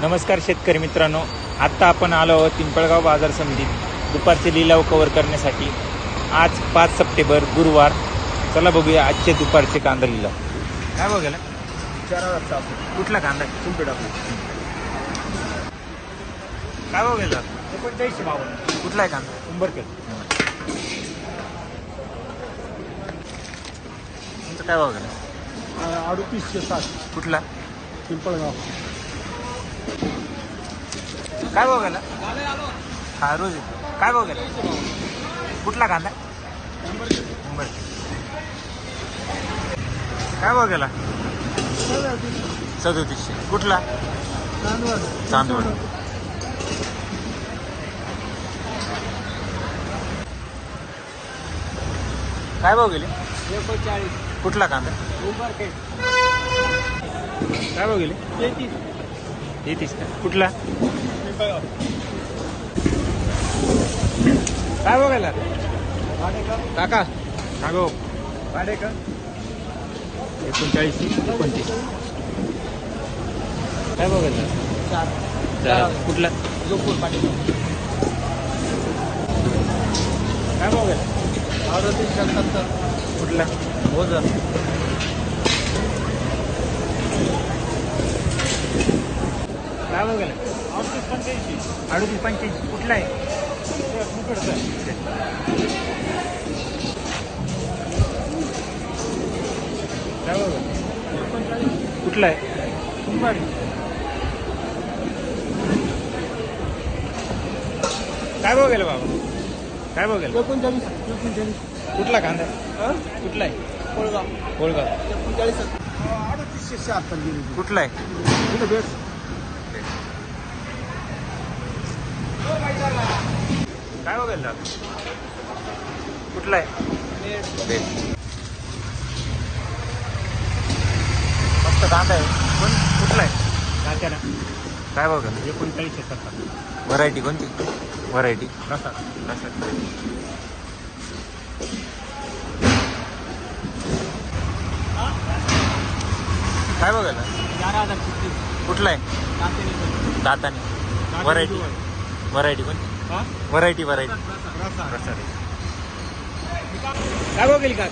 नमस्कार शेतकरी मित्रांनो. आत्ता आपण आलो आहोत पिंपळगाव बाजार समितीत दुपारचे लिलाव कव्हर करण्यासाठी. आज पाच सप्टेंबर गुरुवार. चला बघूया आजचे दुपारचे कांदा लिलाव. काय बघायला कुठला कांदा? काय बघायला एकोणचाळीसशे बावन्न. कुठला आहे कांदा? उंबरखेड. तुमचं काय बघायला अडतीसशे सात कुठला? पिंपळगाव. काय बघायला हा रोज येतो. काय बघायला कुठला कांदा? उंबर काय बघायला सदोतीसशे. कुठला? चांदवड. काय बघेले एकोणचाळीस कुठला कांदा? काय बघेले तेहतीस. येतीस का कुठला? काय बघायला? काका. सांगो हो. वाडेकर एकोणचाळीस एकोणतीस. काय बघायला? चार कुठला? जोपूर पाटील काय बघायला? अडतीस सत्तर कुठला? ओझर काय बघायला अडतीस पंच्याऐंशी अडतीस पंच्याऐंशी. कुठला आहे? काय कुठला आहे? काय बघायला बाबा? काय बघायला एकोणचाळीस. एकोणचाळीस. कुठला कांदा? आहे? कुठला आहे? कोळगाव. कोळगाव. एकोणचाळीस. अडतीसशे शहात्तर गेली. कुठला आहे? कुठे भेट. कुठला आहे? फक्त कांदा आहे. पण कुठला आहे? कांद्याला काय बघायला एकोणचाळीसशे सत्तर व्हरायटी कोणती? व्हरायटी रसा काय बघायला चार हजार कुठला आहे? दाताने. व्हरायटी व्हरायटी कोणती? व्हरायटी व्हरायटी रसा काय बघेल का?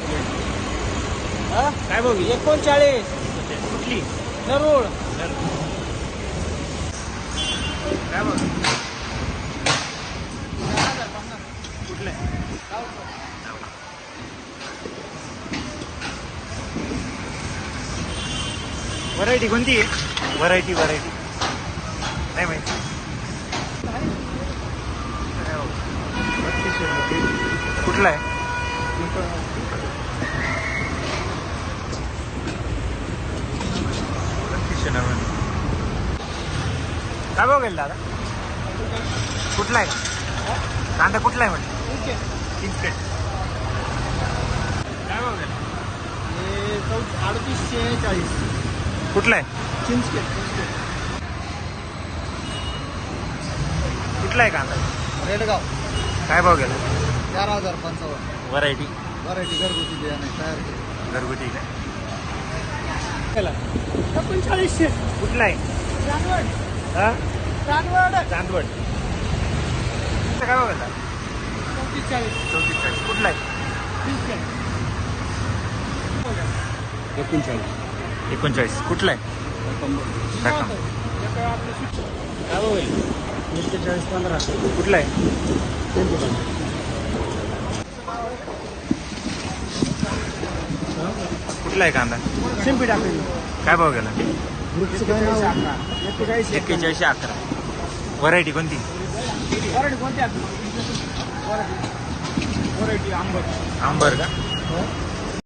काय बघेल एकोणचाळीस. कुठली? नरोळ. काय बघ कुठलं? आहे व्हरायटी कोणती आहे? व्हरायटी व्हरायटी नाही माहिती. कुठला आहे. काय बघेल दादा? कुठला आहे? कांदा कुठला आहे म्हणजे चिंचपेट काय हे चौ- अडतीसशे चाळीस कुठला आहे? चिंचखेड कुठला आहे कांदा? रेडगाव. काय बघेल चार हजार पंचावन्न. व्हरायटी व्हरायटी घरगुती बियाणे तयार केली. घरगुती काय एकोणचाळीसशे. कुठला आहे? चांदवड हा? चांदवड चांदवड काय बघेल चौतीसचाळीस. चौतीस चाळीस कुठला आहे? एकोणचाळीस. एकोणचाळीस. कुठला आहे? रक्कम काय बघेल एक्केचाळीस पंधरा. कुठला आहे? कुठला आहे कांदा? शिंपी टाकली काय भाव गेला? एक्केचाळीस एक्केचाळीसशे अकरा. व्हरायटी कोणती? वराठी कोणती आंबर का?